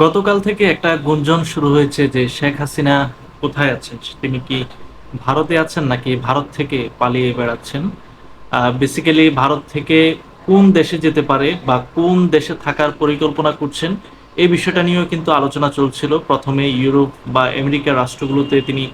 গতকাল থেকে একটা গুঞ্জন শুরু হয়েছে যে শেখ হাসিনা কোথায় আছেন? তিনি কি ভারতে আছেন নাকি ভারত থেকে পালিয়ে বেড়াচ্ছেন? বেসিক্যালি ভারত থেকে কোন দেশে যেতে পারে বা কোন দেশে থাকার পরিকল্পনা করছেন, এই বিষয়টা নিয়েও কিন্তু আলোচনা চলছিল। প্রথমে ইউরোপ বা আমেরিকার রাষ্ট্রগুলোতে তিনি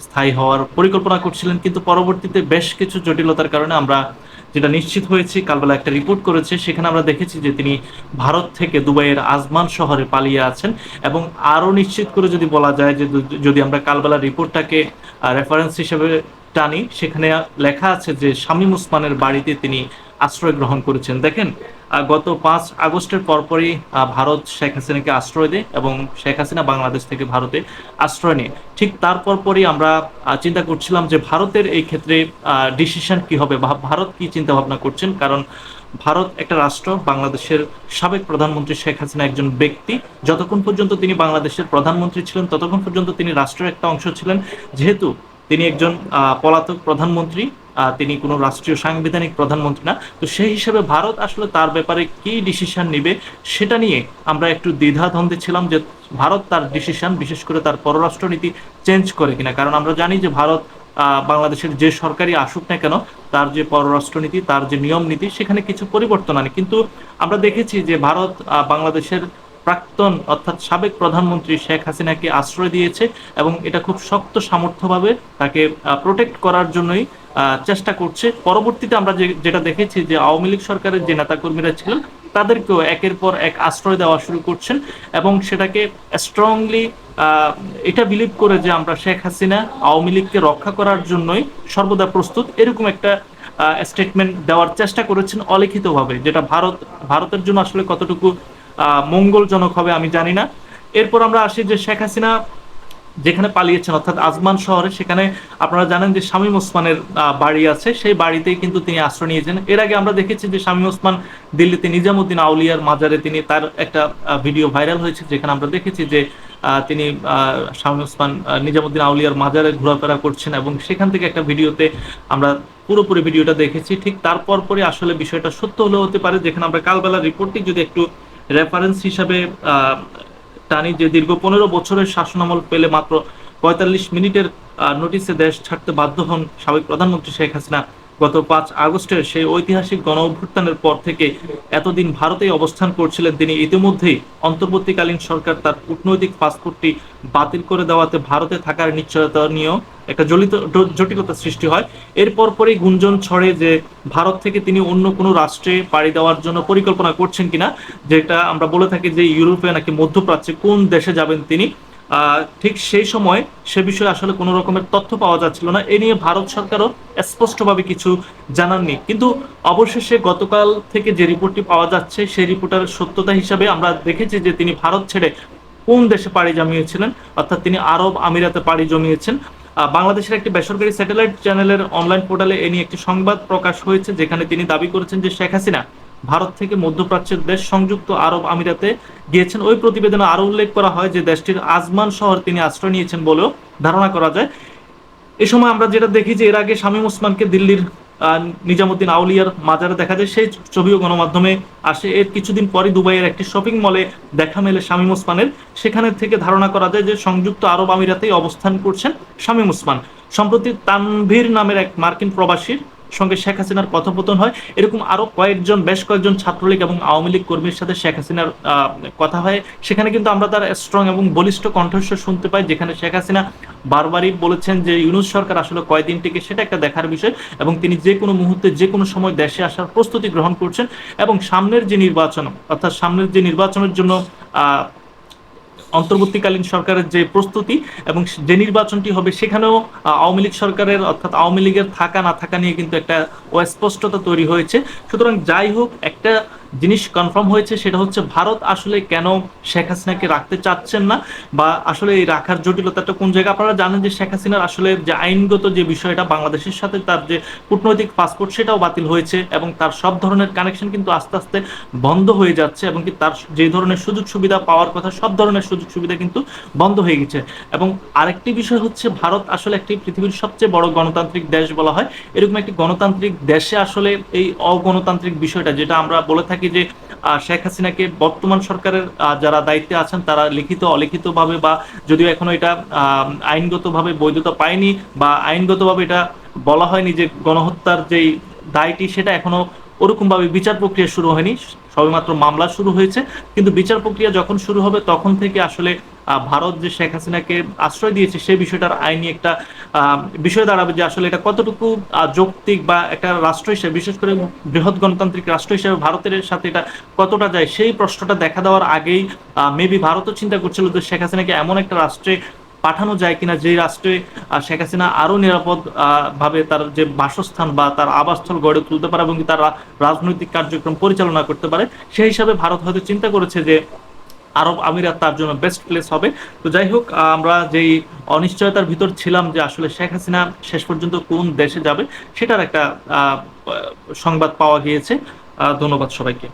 স্থায়ী হওয়ার পরিকল্পনা করছিলেন, কিন্তু পরবর্তীতে বেশ কিছু জটিলতার কারণে আমরা যেটা নিশ্চিত হয়েছি, কালবেলা একটা রিপোর্ট করেছে, সেখানে আমরা দেখেছি যে তিনি ভারত থেকে দুবাইয়ের আজমান শহরে পালিয়ে আছেন এবং আরও নিশ্চিত করে যদি বলা যায় যে যদি- আমরা কালবেলা রিপোর্টটাকে রেফারেন্স হিসেবে টানি, সেখানে লেখা আছে যে শামীম ওসমানের বাড়িতে তিনি আশ্রয় গ্রহণ করেছেন। দেখেন গত পাঁচ আগস্টের পরপরই ভারত শেখ হাসিনাকে আশ্রয় দেয় এবং শেখ হাসিনা বাংলাদেশ থেকে ভারতে আশ্রয় নেয়। ঠিক তারপর পরই আমরা চিন্তা করছিলাম যে ভারতের এই ক্ষেত্রে ডিসিশন কি হবে বা ভারত কি চিন্তা ভাবনা করছেন? কারণ ভারত একটা রাষ্ট্র, বাংলাদেশের সাবেক প্রধানমন্ত্রী শেখ হাসিনা একজন ব্যক্তি। যতক্ষণ পর্যন্ত তিনি বাংলাদেশের প্রধানমন্ত্রী ছিলেন, ততক্ষণ পর্যন্ত তিনি রাষ্ট্রের একটা অংশ ছিলেন। যেহেতু তিনি একজন পলাতক প্রধানমন্ত্রী তিনি কোনো রাষ্ট্রীয় সাংবিধানিক প্রধানমন্ত্রী না। তো সেই হিসেবে ভারত আসলে তার ব্যাপারে কি ডিসিশন নিবে সেটা নিয়ে আমরা একটু দ্বিধাদ্বন্দ্বে ছিলাম যে ভারত তার ডিসিশন বিশেষ করে তার পররাষ্ট্রনীতি চেঞ্জ করে কিনা। কারণ আমরা জানি যে ভারত বাংলাদেশের যে সরকারি আসুক না কেন, তার যে পররাষ্ট্রনীতি, তার যে নিয়ম নীতি সেখানে কিছু পরিবর্তন আনে। কিন্তু আমরা দেখেছি যে ভারত বাংলাদেশের প্রাক্তন অর্থাৎ সাবেক প্রধানমন্ত্রী শেখ হাসিনাকে আশ্রয় দিয়েছে এবং এটা খুব শক্ত সামর্থ্যভাবে তাকে প্রোটেক্ট করার জন্যই চেষ্টা করছে। পরবর্তীতে আমরা যেটা দেখেছি যে আওয়ামী লীগ সরকারের যে নেতাকর্মীরা ছিলেন, তাদেরকেও একের পর এক আশ্রয় দেওয়া শুরু করছেন এবং সেটাকে স্ট্রংলি এটা বিলিভ করে যে আমরা শেখ হাসিনা আওয়ামী লীগকে রক্ষা করার জন্যই সর্বদা প্রস্তুত। এরকম একটা স্টেটমেন্ট দেওয়ার চেষ্টা করেছেন অলিখিতভাবে, যেটা ভারত, ভারতের জন্য আসলে কতটুকু মঙ্গলজনক হবে, আমি জানি না। এরপর আমরা আসি যে শেখ হাসিনা যেখানে পালিয়েছেন, অর্থাৎ আজমান শহরে, সেখানে আপনারা জানেন যে শামীম ওসমানের বাড়ি আছে। সেই বাড়িতেই কিন্তু তিনি আশ্রয় নিয়েছেন। এর আগে আমরা দেখেছি যে শামীম ওসমান দিল্লিতে নিজামুদ্দিন আউলিয়ার মাজারে তিনি তার একটা ভিডিও ভাইরাল হয়েছে, যেখানে আমরা দেখেছি যে তিনি শামীম ওসমান নিজামুদ্দিন আউলিয়ার মাজারে ঘোরাফেরা করছেন এবং সেখান থেকে একটা ভিডিওতে আমরা পুরোপুরি ভিডিওটা দেখেছি। ঠিক তারপর পরে আসলে বিষয়টা সত্য হলেও হতে পারে, যেখানে আমরা কালবেলা রিপোর্টটি যদি একটু রেফারেন্স হিসাবে টানি যে দীর্ঘ পনেরো বছরের শাসনামল পেলে মাত্র পঁয়তাল্লিশ মিনিটের নোটিশে দেশ ছাড়তে বাধ্য হন সাবেক প্রধানমন্ত্রী শেখ হাসিনা। গত পাঁচ আগস্টের সেই ঐতিহাসিক গণ অভ্যুত্থানের পর থেকে এতদিন ভারতেই অবস্থান করছিলেন তিনি। ইতিমধ্যেই অন্তর্বর্তীকালীন সরকার তার কূটনৈতিক পাসপোর্টটি বাতিল করে দেওয়াতে ভারতে থাকার নিশ্চয়তা নিয়েও একটা জলিত জটিলতা সৃষ্টি হয়। এরপর পরেই গুঞ্জন ছড়ে যে ভারত থেকে তিনি অন্য কোনো রাষ্ট্রে পাড়ি দেওয়ার জন্য পরিকল্পনা করছেন কিনা, যেটা আমরা বলে থাকি যে ইউরোপে নাকি মধ্যপ্রাচ্যে কোন দেশে যাবেন তিনি ঠিক সেই সময় সে বিষয়ে আসলে কোনো রকমের তথ্য পাওয়া যাচ্ছিল না। এ নিয়ে ভারত সরকারও স্পষ্টভাবে কিছু জানাননি। কিন্তু অবশেষে গতকাল থেকে যে রিপোর্টটি পাওয়া যাচ্ছে, সেই রিপোর্টের সত্যতা হিসাবে আমরা দেখেছি যে তিনি ভারত ছেড়ে কোন দেশে পাড়ি জমিয়েছিলেন? অর্থাৎ তিনি আরব আমিরাতে পাড়ি জমিয়েছেন। বাংলাদেশের একটি বেসরকারি স্যাটেলাইট চ্যানেলের অনলাইন পোর্টালে এ নিয়ে একটি সংবাদ প্রকাশ হয়েছে, যেখানে তিনি দাবি করেছেন যে শেখ হাসিনা ভারত থেকে মধ্যপ্রাচ্যের দেশ সংযুক্ত আরব আমিরাতে গিয়েছেন। ওই প্রতিবেদনে আরও উল্লেখ করা হয় যে দেশটির আজমান শহর তিনি আশ্রয় নিয়েছেন বলেও ধারণা করা যায়। এ সময় আমরা যেটা দেখি যে এর আগে শামীম ওসমানকে দিল্লির নিজামুদ্দিন আউলিয়ার মাজারে দেখা যায়। সেই ছবিও গণমাধ্যমে আসে। এর কিছুদিন পরে দুবাইয়ের একটি শপিং মলে দেখা মেলে শামীম ওসমানের। সেখানে থেকে ধারণা করা যায় যে সংযুক্ত আরব আমিরাতেই অবস্থান করছেন শামীম ওসমান। সম্প্রতি তানভীর নামের এক মার্কিন প্রবাসীর সঙ্গে শেখ হাসিনার কথোপকথন হয়। এরকম আরও কয়েকজন, বেশ কয়েকজন ছাত্রলীগ এবং আওয়ামী লীগ কর্মীর সাথে শেখ হাসিনার কথা হয়। সেখানে কিন্তু আমরা তার স্ট্রং এবং বলিষ্ঠ কণ্ঠস্বর শুনতে পাই, যেখানে শেখ হাসিনা বারবারই বলেছেন যে, ইউনুস সরকার আসলে কয়দিন থেকে সেটা একটা দেখার বিষয়। এবং তিনি যে কোনো মুহূর্তে, যে কোনো সময় দেশে আসার প্রস্তুতি গ্রহণ করছেন এবং সামনের যে নির্বাচন, অর্থাৎ সামনের যে নির্বাচনের জন্য অন্তর্বর্তীকালীন সরকারের যে প্রস্তুতি এবং যে নির্বাচনটি হবে, সেখানেও আওয়ামী লীগ সরকারের অর্থাৎ আওয়ামী লীগের থাকা না থাকা নিয়ে কিন্তু একটা অস্পষ্টতা তৈরি হয়েছে। সুতরাং যাই হোক, একটা জিনিস কনফার্ম হয়েছে সেটা হচ্ছে ভারত আসলে কেন শেখ হাসিনাকে রাখতে চাচ্ছেন না? বা আসলে এই রাখার জটিলতাটা কোন জায়গায়? আপনারা জানেন যে শেখ হাসিনার আসলে যে আইনগত যে বিষয়টা বাংলাদেশের সাথে তার যে কূটনৈতিক পাসপোর্ট সেটাও বাতিল হয়েছে এবং তার সব ধরনের কানেকশন কিন্তু আস্তে আস্তে বন্ধ হয়ে যাচ্ছে এবং কি তার যে ধরনের সুযোগ সুবিধা পাওয়ার কথা সব ধরনের সুযোগ সুবিধা কিন্তু বন্ধ হয়ে গেছে। এবং আরেকটি বিষয় হচ্ছে ভারত আসলে একটি পৃথিবীর সবচেয়ে বড় গণতান্ত্রিক দেশ বলা হয়। এরকম একটি গণতান্ত্রিক দেশে আসলে এই অগণতান্ত্রিক বিষয়টা যেটা আমরা বলে থাকি থাকি যে শেখ হাসিনাকে বর্তমান সরকারের যারা দায়িত্বে আছেন, তারা লিখিত, অলিখিতভাবে বা যদিও এখনও এটা আইনগত আইনগতভাবে বৈধতা পায়নি বা আইনগত ভাবে এটা বলা হয়নি যে গণহত্যার যেই দায়টি, সেটা এখনও ওরকম ভাবে বিচার প্রক্রিয়া শুরু হয়নি। সবেমাত্র মামলা শুরু হয়েছে। কিন্তু বিচার প্রক্রিয়া যখন শুরু হবে, তখন থেকে আসলে ভারত যে শেখ হাসিনাকে আশ্রয় দিয়েছে সেই বিষয়টার আইনি একটা বিষয় দাঁড়াবে যে আসলে এটা কতটুকু যৌক্তিক বা একটা রাষ্ট্র হিসেবে, বিশেষ করে বৃহৎ গণতান্ত্রিক রাষ্ট্র হিসেবে ভারতের সাথে এটা কতটা যায়, সেই প্রশ্নটা দেখা দেওয়ার আগেই মেবি ভারতও চিন্তা করছিল যে শেখ হাসিনাকে এমন একটা রাষ্ট্রে পাঠানো যায় কিনা যে রাষ্ট্রে শেখ হাসিনা আরও নিরাপদ ভাবে তার যে বাসস্থান বা তার আবাসস্থল গড়ে তুলতে পারে এবং তার রাজনৈতিক কার্যক্রম পরিচালনা করতে পারে, সেই হিসাবে ভারত হয়তো চিন্তা করেছে যে আরব আমিরাত তার জন্য বেস্ট প্লেস হবে। তো যাই হোক, আমরা যেই অনিশ্চয়তার ভিতর ছিলাম যে আসলে শেখ হাসিনা শেষ পর্যন্ত কোন দেশে যাবে, সেটার একটা সংবাদ পাওয়া গিয়েছে। ধন্যবাদ সবাইকে।